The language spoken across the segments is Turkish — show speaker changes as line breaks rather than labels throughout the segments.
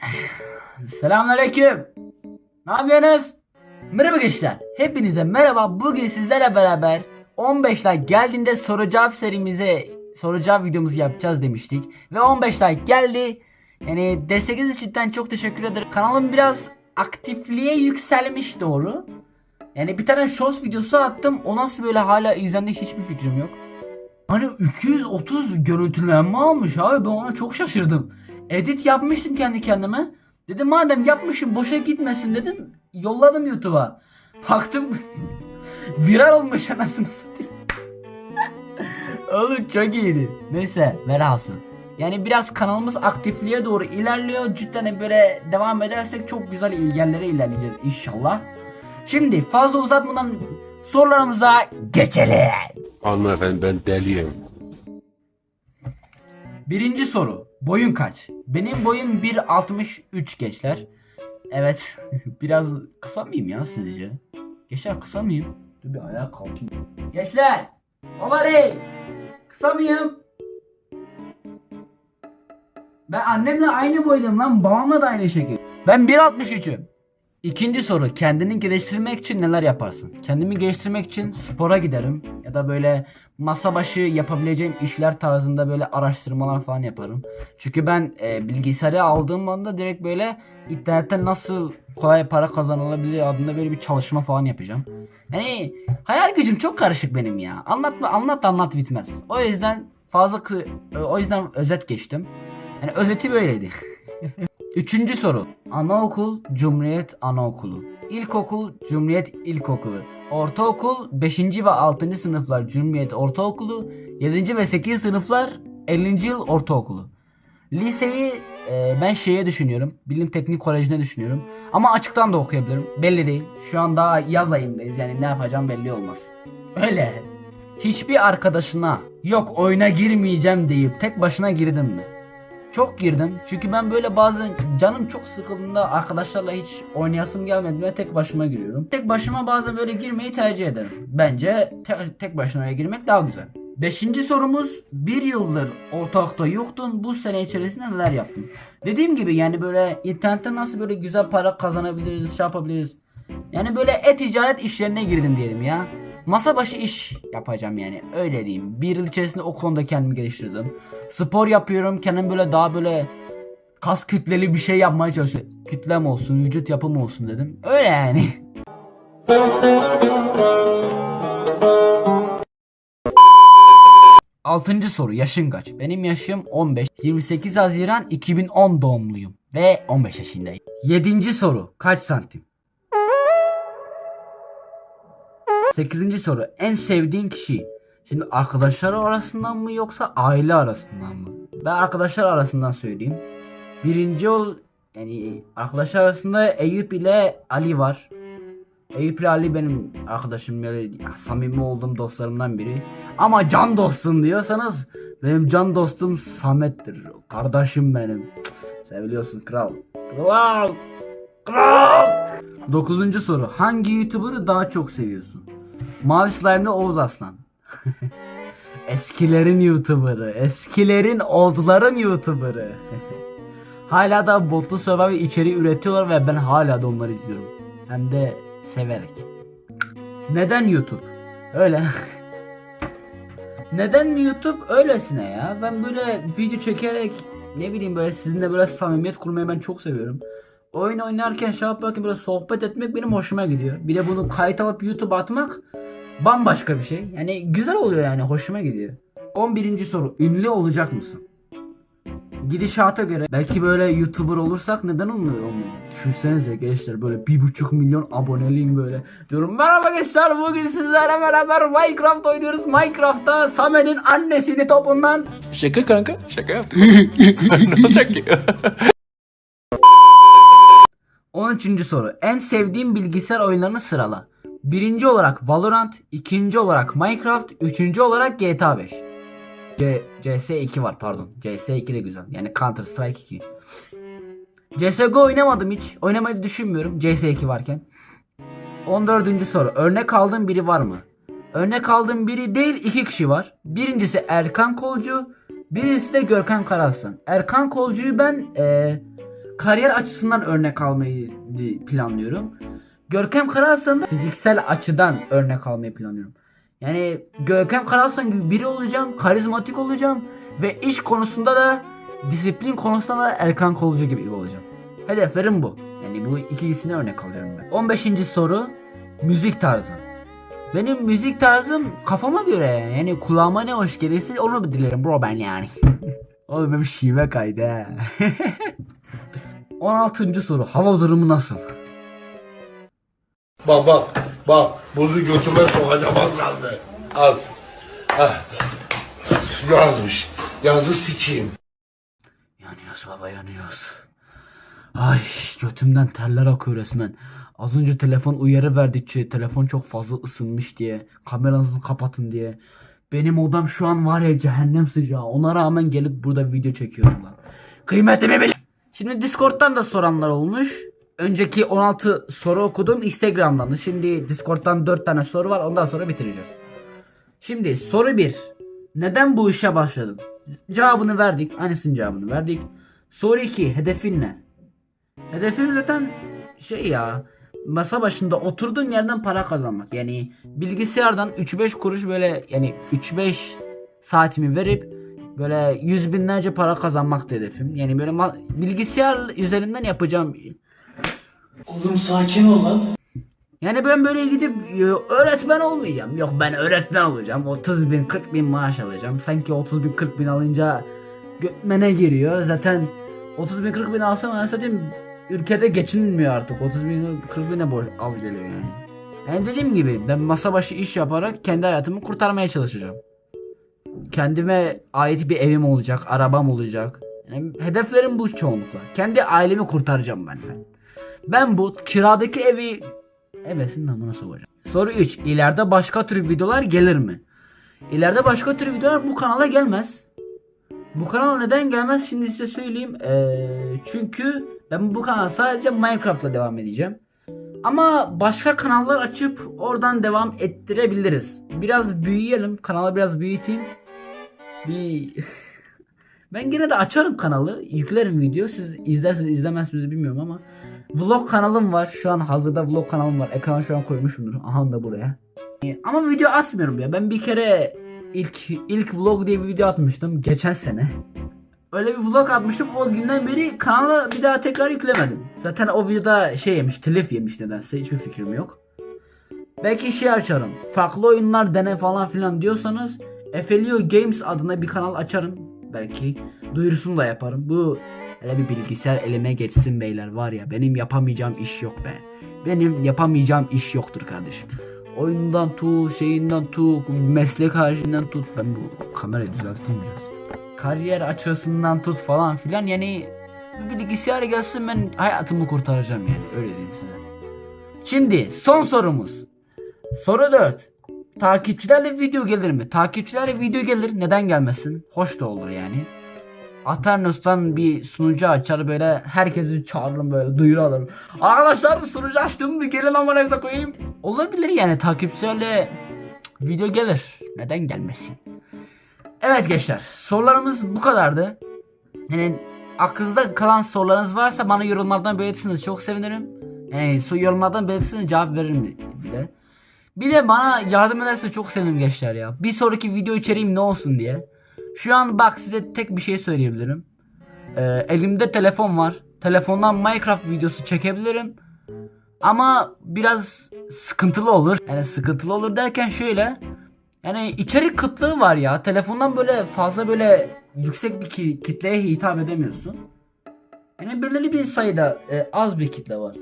Selamünaleyküm. Ne yapıyorsunuz? Merhaba gençler. Hepinize merhaba. Bugün sizlerle beraber 15 like geldiğinde soru cevap serimize soru cevap videomuzu yapacağız demiştik. Ve 15 like geldi. Yani destekiniz için cidden çok teşekkür ederim. Kanalım biraz aktifliğe yükselmiş doğru. Yani bir tane shorts videosu attım. O nasıl böyle hala izlendi hiçbir fikrim yok. Hani 230 görüntülenme almış abi ben ona çok şaşırdım. Edit yapmıştım kendi kendime. Dedim madem yapmışım boşa gitmesin dedim. Yolladım YouTube'a. Baktım viral olmuş anasını satayım. Oğlum çok iyiydi. Neyse velhasıl. Yani biraz kanalımız aktifliğe doğru ilerliyor. Cidden böyle devam edersek çok güzel yerlere ilerleyeceğiz inşallah. Şimdi fazla uzatmadan sorularımıza geçelim.
Hanımefendi ben deliyim.
Birinci soru. Boyun kaç? Benim boyum 1.63 gençler. Evet. Biraz kısa mıyım ya sizce? Gençler kısa mıyım? Dur bir ayağa kalkayım. Gençler! Obali! Kısa mıyım? Ben annemle aynı boydum lan. Babamla da aynı şekil. Ben 1.63'üm. İkinci soru. Kendini geliştirmek için neler yaparsın? Kendimi geliştirmek için spora giderim. Da böyle masa başı yapabileceğim işler tarzında böyle araştırmalar falan yaparım. Çünkü ben e, bilgisayarı aldığım anda direkt böyle internetten nasıl kolay para kazanılabilir adında böyle bir çalışma falan yapacağım. Yani hayal gücüm çok karışık benim ya. Anlatma anlat anlat bitmez. O yüzden fazla kı- o yüzden özet geçtim. Yani özeti böyleydi. Üçüncü soru. Anaokul Cumhuriyet Anaokulu. İlkokul Cumhuriyet İlkokulu. Ortaokul 5. ve 6. sınıflar Cumhuriyet Ortaokulu. 7. ve 8. sınıflar 50. yıl ortaokulu. Liseyi e, ben şeye düşünüyorum. Bilim Teknik Koleji'ne düşünüyorum. Ama açıktan da okuyabilirim. Belli değil. Şu an daha yaz ayındayız. Yani ne yapacağım belli olmaz. Öyle. Hiçbir arkadaşına yok oyuna girmeyeceğim deyip tek başına girdin mi? Çok girdim. Çünkü ben böyle bazen canım çok sıkıldığında arkadaşlarla hiç oynayasım gelmedi ve tek başıma giriyorum. Tek başıma bazen böyle girmeyi tercih ederim. Bence te- tek başına girmek daha güzel. Beşinci sorumuz bir yıldır ortalıkta yoktun bu sene içerisinde neler yaptın? Dediğim gibi yani böyle internetten nasıl böyle güzel para kazanabiliriz şey yapabiliriz. Yani böyle e-ticaret işlerine girdim diyelim ya. Masa başı iş yapacağım yani öyle diyeyim. Bir yıl içerisinde o konuda kendimi geliştirdim. Spor yapıyorum kendim böyle daha böyle kas kütleli bir şey yapmaya çalışıyorum. Kütlem olsun, vücut yapım olsun dedim. Öyle yani. Altıncı soru yaşın kaç? Benim yaşım 15. 28 Haziran 2010 doğumluyum. Ve 15 yaşındayım. Yedinci soru kaç santim? Sekizinci soru en sevdiğin kişi? Şimdi arkadaşlar arasından mı yoksa aile arasından mı? Ben arkadaşlar arasından söyleyeyim. Birinci ol yani arkadaşlar arasında Eyüp ile Ali var. Eyüp ile Ali benim arkadaşım böyle samimi olduğum dostlarımdan biri. Ama can dostum diyorsanız benim can dostum Samet'tir. Kardeşim benim. Seviliyorsun kral. Kral. Kral. Dokuzuncu soru. Hangi YouTuber'ı daha çok seviyorsun? Mavi Slime'le Oğuz Aslan. Eskilerin YouTuber'ı. Eskilerin olduların YouTuber'ı. hala da botlu survival içeriği üretiyorlar ve ben hala da onları izliyorum. Hem de severek. Neden YouTube? Öyle. Neden mi YouTube? Öylesine ya. Ben böyle video çekerek ne bileyim böyle sizinle böyle samimiyet kurmayı ben çok seviyorum. Oyun oynarken şey yaparken böyle sohbet etmek benim hoşuma gidiyor. Bir de bunu kayıt alıp YouTube'a atmak bambaşka bir şey. Yani güzel oluyor yani hoşuma gidiyor. 11. soru. Ünlü olacak mısın? Gidişata göre belki böyle YouTuber olursak neden olmuyor olmuyor? Düşünsenize gençler böyle bir buçuk milyon aboneliğim böyle. Diyorum merhaba gençler bugün sizlerle beraber Minecraft oynuyoruz. Minecraft'ta Samet'in annesini topundan
Şaka kanka. Şaka yaptık. ne olacak ki?
13. soru. En sevdiğim bilgisayar oyunlarını sırala. Birinci olarak Valorant, ikinci olarak Minecraft, üçüncü olarak GTA 5. C CS2 var pardon. CS2 de güzel. Yani Counter Strike 2. CSGO oynamadım hiç. Oynamayı düşünmüyorum CS2 varken. 14. soru. Örnek aldığın biri var mı? Örnek aldığım biri değil iki kişi var. Birincisi Erkan Kolcu. Birisi de Görkem Karaslan. Erkan Kolcu'yu ben eee kariyer açısından örnek almayı planlıyorum. Görkem Karahasan da fiziksel açıdan örnek almayı planlıyorum. Yani Görkem Karahasan gibi biri olacağım, karizmatik olacağım ve iş konusunda da disiplin konusunda da Erkan Kolcu gibi olacağım. Hedeflerim bu. Yani bu ikisini örnek alıyorum ben. 15. soru müzik tarzım. Benim müzik tarzım kafama göre yani kulağıma ne hoş gelirse onu dilerim bro ben yani. Oğlum benim şive kaydı. 16. soru hava durumu nasıl?
Bak bak bak buzu götüme sokacağım az kaldı. Az. Ah. Yazmış. Yazı sikeyim.
Yanıyoruz baba yanıyoruz. Ay götümden terler akıyor resmen. Az önce telefon uyarı verdikçe telefon çok fazla ısınmış diye kameranızı kapatın diye. Benim odam şu an var ya cehennem sıcağı. Ona rağmen gelip burada video çekiyorum lan. Kıymetimi bil. Şimdi Discord'dan da soranlar olmuş. Önceki 16 soru okudum Instagram'dan da. Şimdi Discord'dan 4 tane soru var. Ondan sonra bitireceğiz. Şimdi soru 1. Neden bu işe başladın? Cevabını verdik. Aynısının cevabını verdik. Soru 2. Hedefin ne? Hedefim zaten şey ya masa başında oturduğun yerden para kazanmak. Yani bilgisayardan 3-5 kuruş böyle yani 3-5 saatimi verip böyle yüz binlerce para kazanmak da hedefim. Yani böyle bilgisayar üzerinden yapacağım.
Oğlum sakin ol lan.
Yani ben böyle gidip öğretmen olmayacağım. Yok ben öğretmen olacağım. 30 bin 40 bin maaş alacağım. Sanki 30 bin 40 bin alınca götmene giriyor. Zaten 30 bin 40 bin alsam zaten ülkede geçinmiyor artık. 30 bin 40 bin de boş, az geliyor yani. Yani dediğim gibi ben masa başı iş yaparak kendi hayatımı kurtarmaya çalışacağım. Kendime ait bir evim olacak, arabam olacak. Yani hedeflerim bu çoğunlukla. Kendi ailemi kurtaracağım ben. Ben bu kiradaki evi evesin namına sokacağım. Soru 3. İleride başka tür videolar gelir mi? İleride başka tür videolar bu kanala gelmez. Bu kanal neden gelmez şimdi size söyleyeyim. Ee, çünkü ben bu kanal sadece Minecraft'la devam edeceğim. Ama başka kanallar açıp oradan devam ettirebiliriz. Biraz büyüyelim. Kanalı biraz büyüteyim. Bir ben gene de açarım kanalı. Yüklerim video. Siz izlersiniz izlemezsiniz bilmiyorum ama. Vlog kanalım var. Şu an hazırda vlog kanalım var. Ekrana şu an koymuşumdur. Aha da buraya. Ee, Ama video atmıyorum ya. Ben bir kere ilk ilk vlog diye bir video atmıştım geçen sene. Öyle bir vlog atmıştım. O günden beri kanala bir daha tekrar yüklemedim. Zaten o videoda şey yemiş, telif yemiş nedense. Hiçbir fikrim yok. Belki şey açarım. Farklı oyunlar dene falan filan diyorsanız Efelio Games adına bir kanal açarım. Belki duyurusunu da yaparım. Bu hele bir bilgisayar elime geçsin beyler var ya benim yapamayacağım iş yok be. Benim yapamayacağım iş yoktur kardeşim. Oyundan tut, şeyinden tut, meslek haricinden tut. Ben bu kamerayı düzelteyim biraz. Kariyer açısından tut falan filan yani bir bilgisayar gelsin ben hayatımı kurtaracağım yani öyle diyeyim size. Şimdi son sorumuz. Soru 4. Takipçilerle video gelir mi? Takipçilerle video gelir. Neden gelmesin? Hoş da olur yani. Aternos'tan bir sunucu açar böyle herkesi çağırırım böyle duyuru alırım. Arkadaşlar sunucu açtım bir gelin ama neyse koyayım. Olabilir yani takipçilerle video gelir. Neden gelmesin? Evet gençler sorularımız bu kadardı. Yani aklınızda kalan sorularınız varsa bana yorumlardan belirtirseniz çok sevinirim. Yani yorumlardan belirtirseniz cevap veririm bir de. Bir de bana yardım ederse çok sevinirim gençler ya. Bir sonraki video içeriğim ne olsun diye. Şu an bak size tek bir şey söyleyebilirim. Ee, elimde telefon var. Telefondan Minecraft videosu çekebilirim. Ama biraz sıkıntılı olur. Yani sıkıntılı olur derken şöyle. Yani içerik kıtlığı var ya. Telefondan böyle fazla böyle yüksek bir ki- kitleye hitap edemiyorsun. Yani belirli bir sayıda e, az bir kitle var.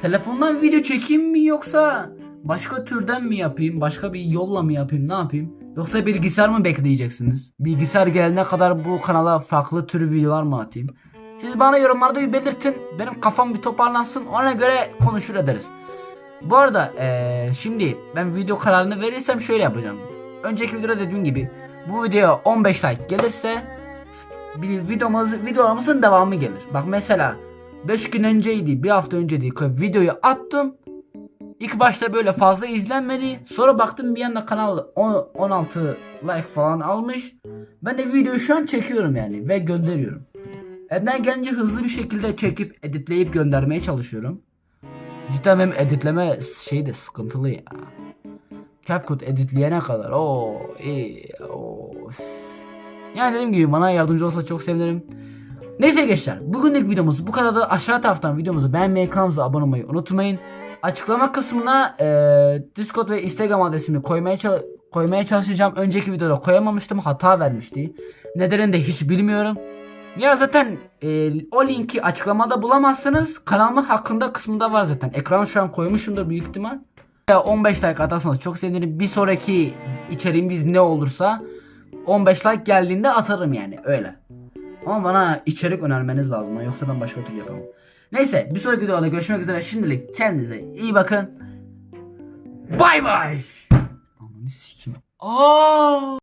Telefondan video çekeyim mi yoksa başka türden mi yapayım? Başka bir yolla mı yapayım? Ne yapayım? Yoksa bilgisayar mı bekleyeceksiniz? Bilgisayar gelene kadar bu kanala farklı tür videolar mı atayım? Siz bana yorumlarda bir belirtin. Benim kafam bir toparlansın. Ona göre konuşur ederiz. Bu arada eee, şimdi ben video kararını verirsem şöyle yapacağım. Önceki videoda dediğim gibi bu videoya 15 like gelirse bir videomuz, videolarımızın devamı gelir. Bak mesela 5 gün önceydi, bir hafta önceydi videoyu attım. İlk başta böyle fazla izlenmedi. Sonra baktım bir anda kanal on- 16 like falan almış. Ben de videoyu şu an çekiyorum yani ve gönderiyorum. Elimden gelince hızlı bir şekilde çekip editleyip göndermeye çalışıyorum. Cidden benim editleme şey de sıkıntılı ya. CapCut editleyene kadar o iyi of. Yani dediğim gibi bana yardımcı olsa çok sevinirim. Neyse gençler bugünlük videomuz bu kadar da aşağı taraftan videomuzu beğenmeyi kanalımıza abone olmayı unutmayın. Açıklama kısmına eee, Discord ve Instagram adresimi koymaya koymaya çalışacağım. Önceki videoda koyamamıştım hata vermişti. Nedenini de hiç bilmiyorum. Ya zaten eee, o linki açıklamada bulamazsınız. Kanalımın hakkında kısmında var zaten. Ekrana şu an koymuşumdur büyük ihtimal. Ya 15 like atarsanız çok sevinirim. Bir sonraki içeriğimiz ne olursa 15 like geldiğinde atarım yani öyle. Ama bana içerik önermeniz lazım. Yoksa ben başka türlü yapamam. Neyse bir sonraki videoda görüşmek üzere. Şimdilik kendinize iyi bakın. Bay bay. Ananı sikeyim. Aa!